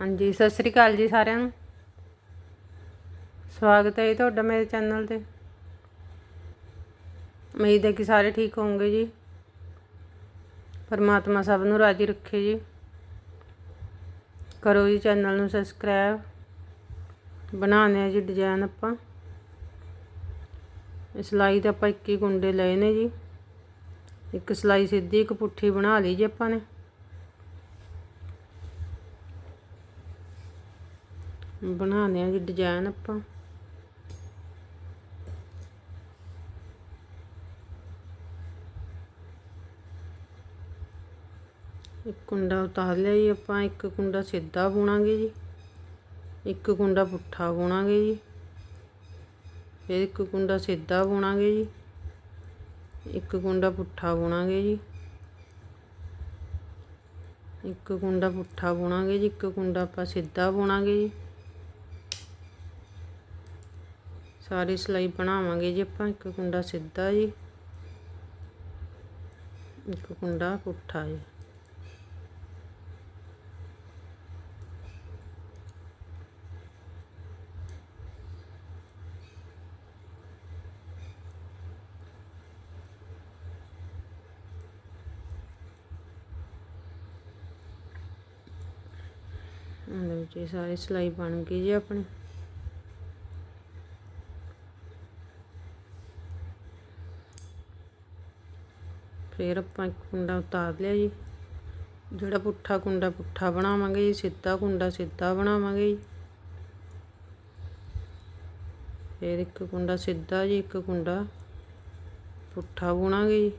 ਹਾਂਜੀ, ਸਤਿ ਸ੍ਰੀ ਅਕਾਲ ਜੀ ਸਾਰਿਆਂ ਨੂੰ। ਸਵਾਗਤ ਹੈ ਜੀ ਤੁਹਾਡਾ ਮੇਰੇ ਚੈਨਲ ਤੇ। ਉਮੀਦ ਹੈ ਕਿ ਸਾਰੇ ਠੀਕ ਹੋਵੋਗੇ ਜੀ। ਪਰਮਾਤਮਾ ਸਭ ਨੂੰ ਰਾਜੀ ਰੱਖੇ ਜੀ। ਕਰੋ ਜੀ ਚੈਨਲ ਨੂੰ ਸਬਸਕ੍ਰਾਈਬ। ਬਣਾਉਣੇ ਆ ਜੀ ਡਿਜ਼ਾਈਨ ਆਪਾਂ। ਸਿਲਾਈ ਤਾਂ ਆਪਾਂ 21 ਗੁੰਡੇ ਲਏ ਨੇ ਜੀ। ਇੱਕ ਸਿਲਾਈ ਸਿੱਧੀ, ਇੱਕ ਪੁੱਠੀ ਬਣਾ ਲਈ ਜੀ ਆਪਾਂ ਨੇ। ਬਣਾਉਂਦੇ ਆ ਜੀ ਡਿਜ਼ਾਈਨ ਆਪਾਂ। ਇੱਕ ਕੁੰਡਾ ਉਤਾਰ ਲਿਆ ਜੀ ਆਪਾਂ, ਇੱਕ ਕੁੰਡਾ ਸਿੱਧਾ ਬੁਣਾਂਗੇ ਜੀ, ਇੱਕ ਕੁੰਡਾ ਪੁੱਠਾ ਬੁਣਾਂਗੇ ਜੀ, ਫਿਰ ਇੱਕ ਕੁੰਡਾ ਸਿੱਧਾ ਬੁਣਾਂਗੇ ਜੀ, ਇੱਕ ਕੁੰਡਾ ਪੁੱਠਾ ਬੁਣਾਂਗੇ ਜੀ, ਇੱਕ ਕੁੰਡਾ ਪੁੱਠਾ ਬੁਣਾਂਗੇ ਜੀ, ਇੱਕ ਕੁੰਡਾ ਆਪਾਂ ਸਿੱਧਾ ਬੁਣਾਂਗੇ ਜੀ। ਸਾਰੀ ਸਲਾਈ ਬਣਾਵਾਂਗੇ ਜੀ ਆਪਾਂ। ਇੱਕ ਕੁੰਡਾ ਸਿੱਧਾ ਜੀ। ਇੱਕ ਕੁੰਡਾ ਪੁੱਠਾ ਜੀ। ਲਓ ਜੀ, ਸਾਰੀ ਸਲਾਈ ਬਣ ਗਈ ਜੀ ਆਪਣੀ। ਫਿਰ ਆਪਾਂ ਇੱਕ ਕੁੰਡਾ ਉਤਾਰ ਲਿਆ ਜੀ। ਜਿਹੜਾ ਪੁੱਠਾ ਕੁੰਡਾ ਪੁੱਠਾ ਬਣਾਵਾਂਗੇ ਜੀ, ਸਿੱਧਾ ਕੁੰਡਾ ਸਿੱਧਾ ਬਣਾਵਾਂਗੇ ਜੀ। ਫਿਰ ਇੱਕ ਕੁੰਡਾ ਸਿੱਧਾ ਜੀ, ਇੱਕ ਕੁੰਡਾ ਪੁੱਠਾ ਬੁਣਾਂਗੇ ਜੀ।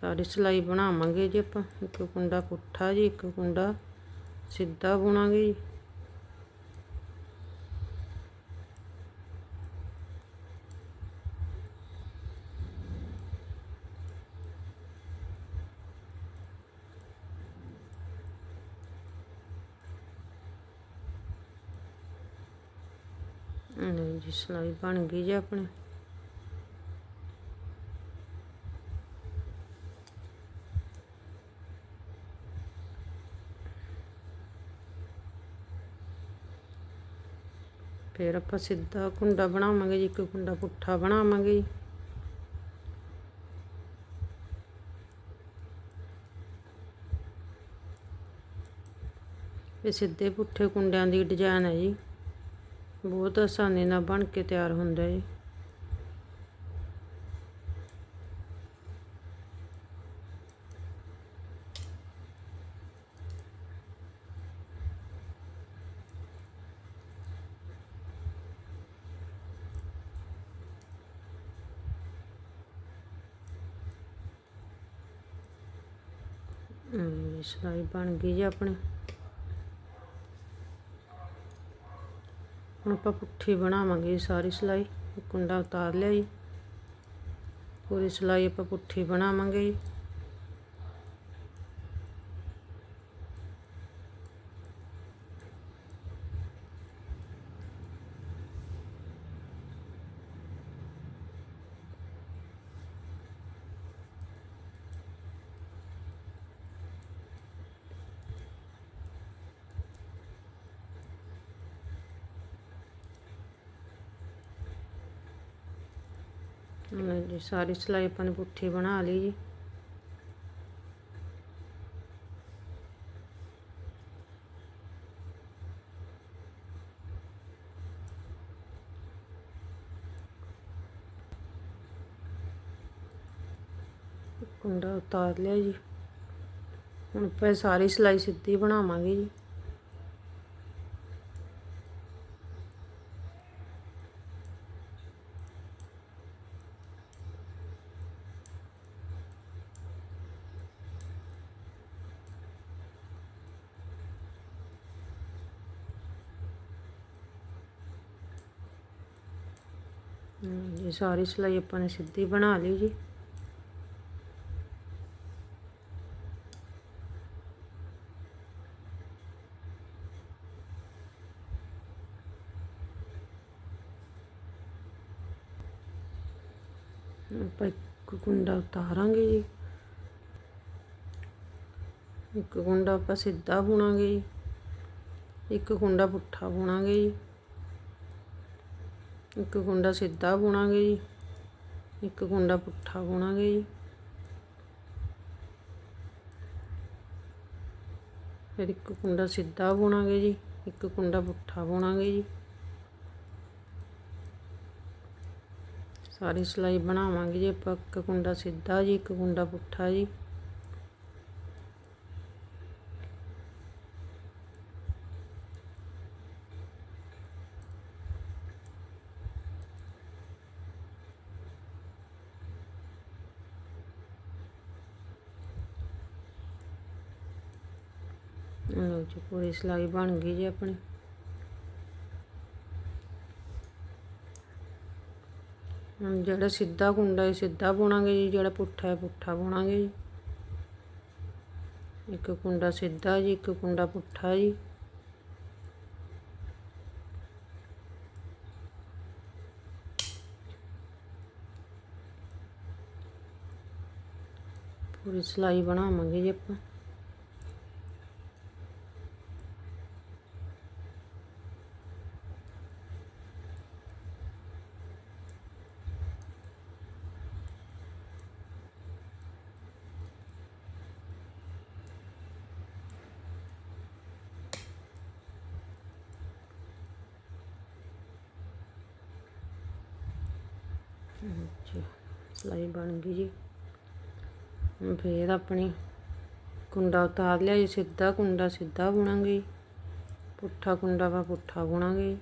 ਸਾਰੀ ਸਲਾਈ ਬਣਾਵਾਂਗੇ ਜੀ ਆਪਾਂ। ਇੱਕ ਕੁੰਡਾ ਪੁੱਠਾ ਜੀ, ਇੱਕ ਕੁੰਡਾ ਸਿੱਧਾ ਬੁਣਾਂਗੇ ਜੀ। ਲਓ ਜੀ ਸਲਾਈ ਬਣ ਗਈ ਜੀ ਆਪਣੀ। ਫਿਰ ਆਪਾਂ ਸਿੱਧਾ ਕੁੰਡਾ ਬਣਾਵਾਂਗੇ ਜੀ, ਇੱਕ ਕੁੰਡਾ ਪੁੱਠਾ ਬਣਾਵਾਂਗੇ ਜੀ। ਇਹ ਸਿੱਧੇ ਪੁੱਠੇ ਕੁੰਡਿਆਂ ਦੀ ਡਿਜ਼ਾਈਨ ਹੈ ਜੀ। ਬਹੁਤ ਆਸਾਨੀ ਨਾਲ ਬਣ ਕੇ ਤਿਆਰ ਹੁੰਦਾ ਜੀ ਹਮ, ਸਿਲਾਈ ਬਣ ਗਈ ਜੀ ਆਪਣੀ। ਹੁਣ ਆਪਾਂ ਪੁੱਠੀ ਬਣਾਵਾਂਗੇ ਸਾਰੀ ਸਿਲਾਈ। ਕੁੰਡਾ ਉਤਾਰ ਲਿਆ ਜੀ। ਪੂਰੀ ਸਿਲਾਈ ਆਪਾਂ ਪੁੱਠੀ ਬਣਾਵਾਂਗੇ ਜੀ। ਜੀ ਸਾਰੀ ਸਿਲਾਈ ਆਪਾਂ ਨੇ ਪੁੱਠੀ ਬਣਾ ਲਈ ਜੀ। ਕੁੰਡਾ ਉਤਾਰ ਲਿਆ ਜੀ। ਹੁਣ ਆਪਾਂ ਸਾਰੀ ਸਿਲਾਈ ਸਿੱਧੀ ਬਣਾਵਾਂਗੇ ਜੀ। ਇਹ ਸਾਰੀ ਸਿਲਾਈ ਆਪਾਂ ਨੇ ਸਿੱਧੀ ਬਣਾ ਲਈ ਜੀ। ਆਪਾਂ ਇੱਕ ਕੁੰਡਾ ਉਤਾਰਾਂਗੇ ਜੀ। ਇੱਕ ਕੁੰਡਾ ਆਪਾਂ ਸਿੱਧਾ ਬੁਣਾਂਗੇ ਜੀ। ਇੱਕ ਕੁੰਡਾ ਪੁੱਠਾ ਬੁਣਾਂਗੇ ਜੀ। ਇੱਕ ਕੁੰਡਾ ਸਿੱਧਾ ਬੁਣਾਂਗੇ ਜੀ, ਇੱਕ ਕੁੰਡਾ ਪੁੱਠਾ ਬੁਣਾਂਗੇ ਜੀ। ਫਿਰ ਇੱਕ ਕੁੰਡਾ ਸਿੱਧਾ ਬੁਣਾਂਗੇ ਜੀ, ਇੱਕ ਕੁੰਡਾ ਪੁੱਠਾ ਬੁਣਾਂਗੇ ਜੀ। ਸਾਰੀ ਸਿਲਾਈ ਬਣਾਵਾਂਗੇ ਜੀ ਆਪਾਂ, ਇੱਕ ਕੁੰਡਾ ਸਿੱਧਾ ਜੀ, ਇੱਕ ਕੁੰਡਾ ਪੁੱਠਾ ਜੀ। ਲਓ ਜੀ ਪੂਰੀ ਸਿਲਾਈ ਬਣ ਗਈ ਜੀ ਆਪਣੀ। ਜਿਹੜਾ ਸਿੱਧਾ ਕੁੰਡਾ ਹੈ ਸਿੱਧਾ ਬੁਣਾਂਗੇ ਜੀ, ਜਿਹੜਾ ਪੁੱਠਾ ਹੈ ਪੁੱਠਾ ਬੁਣਾਂਗੇ ਜੀ। ਇੱਕ ਕੁੰਡਾ ਸਿੱਧਾ ਜੀ, ਇੱਕ ਕੁੰਡਾ ਪੁੱਠਾ ਜੀ। ਪੂਰੀ ਸਿਲਾਈ ਬਣਾਵਾਂਗੇ ਜੀ ਆਪਾਂ। ਜੀ ਸਲਾਈ ਬਣ ਗਈ ਜੀ। ਹੁਣ ਫੇਰ ਆਪਣੀ ਕੁੰਡਾ ਉਤਾਰ ਲਿਆ ਜੀ, ਸਿੱਧਾ ਕੁੰਡਾ ਸਿੱਧਾ ਬੁਣਾਂਗੇ ਪੁੱਠਾ ਕੁੰਡਾ ਵਾ ਪੁੱਠਾ ਬੁਣਾਂਗੇ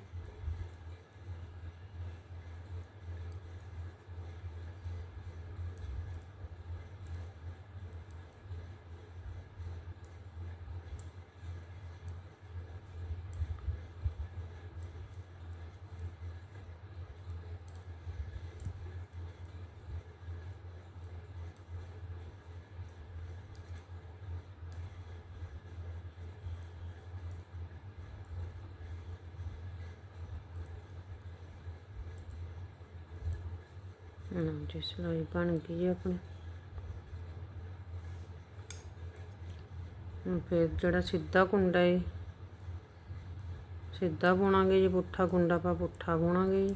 ਲਓ ਜੀ ਸਿਲਾਈ ਬਣ ਗਈ ਜੀ ਆਪਣੀ। ਹੁਣ ਫਿਰ ਜਿਹੜਾ ਸਿੱਧਾ ਕੁੰਡਾ ਹੈ ਸਿੱਧਾ ਬੁਣਾਂਗੇ, ਜੀ ਪੁੱਠਾ ਕੁੰਡਾ ਆਪਾਂ ਪੁੱਠਾ ਬੁਣਾਂਗੇ ਜੀ।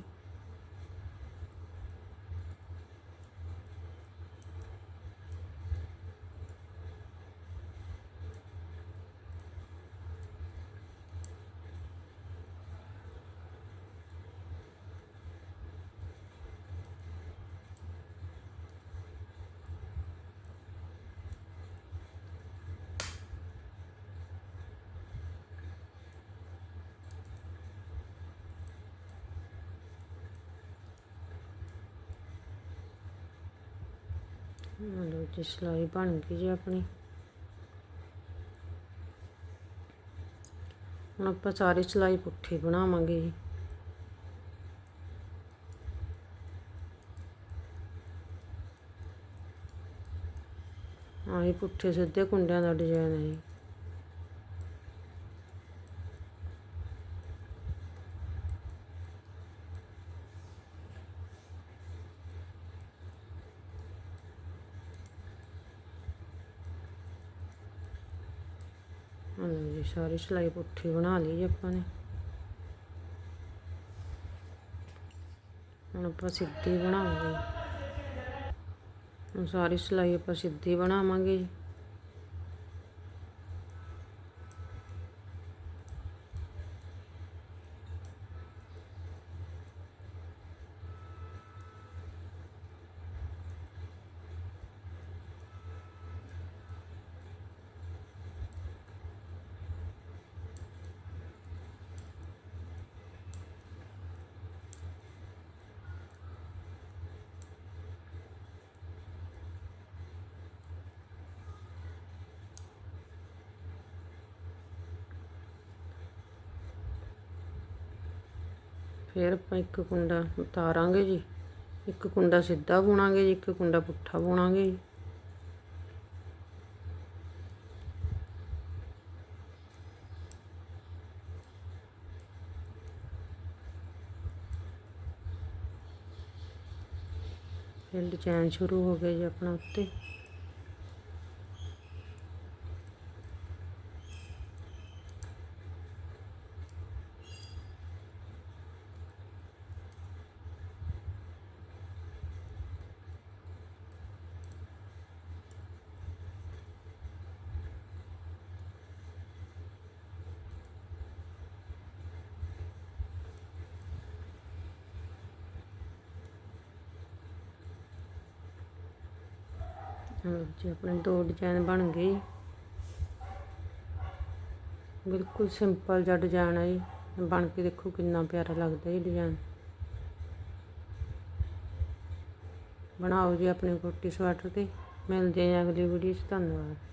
ਲਓ ਜੀ ਸਿਲਾਈ ਬਣ ਗਈ ਜੀ ਆਪਣੀ। ਹੁਣ ਆਪਾਂ ਸਾਰੀ ਸਿਲਾਈ ਪੁੱਠੀ ਬਣਾਵਾਂਗੇ ਜੀ। ਆਹ ਪੁੱਠੇ ਸਿੱਧੇ ਕੁੰਡਿਆਂ ਦਾ ਡਿਜ਼ਾਈਨ ਹੈ ਜੀ। ਹਾਂ ਜੀ ਸਾਰੀ ਸਿਲਾਈ ਪੁੱਠੀ ਬਣਾ ਲਈ ਜੀ ਆਪਾਂ ਨੇ। ਹੁਣ ਆਪਾਂ ਸਿੱਧੀ ਬਣਾਵਾਂਗੇ। ਹੁਣ ਸਾਰੀ ਸਿਲਾਈ ਆਪਾਂ ਸਿੱਧੀ ਬਣਾਵਾਂਗੇ ਜੀ। ਫਿਰ ਆਪਾਂ ਇੱਕ ਕੁੰਡਾ ਉਤਾਰਾਂਗੇ ਜੀ। ਇੱਕ ਕੁੰਡਾ ਸਿੱਧਾ ਬੁਣਾਂਗੇ ਜੀ, ਇੱਕ ਕੁੰਡਾ ਪੁੱਠਾ ਬੁਣਾਂਗੇ ਜੀ। ਫਿਰ ਡਿਜ਼ਾਈਨ ਸ਼ੁਰੂ ਹੋ ਗਿਆ ਜੀ ਆਪਣਾ ਉੱਤੇ। ਲਓ ਜੀ ਆਪਣੇ ਦੋ ਡਿਜ਼ਾਈਨ ਬਣ ਗਏ ਜੀ। ਬਿਲਕੁਲ ਸਿੰਪਲ ਜਿਹਾ ਡਿਜ਼ਾਈਨ ਹੈ ਜੀ। ਬਣ ਕੇ ਦੇਖੋ ਕਿੰਨਾ ਪਿਆਰਾ ਲੱਗਦਾ ਜੀ ਡਿਜ਼ਾਈਨ ਬਣਾਓ ਜੀ ਆਪਣੇ ਕੋਟੀ ਸਵੈਟਰ ਤੇ। ਮਿਲਦੇ ਹਾਂ ਅਗਲੀ ਵੀਡੀਓ 'ਚ। ਧੰਨਵਾਦ।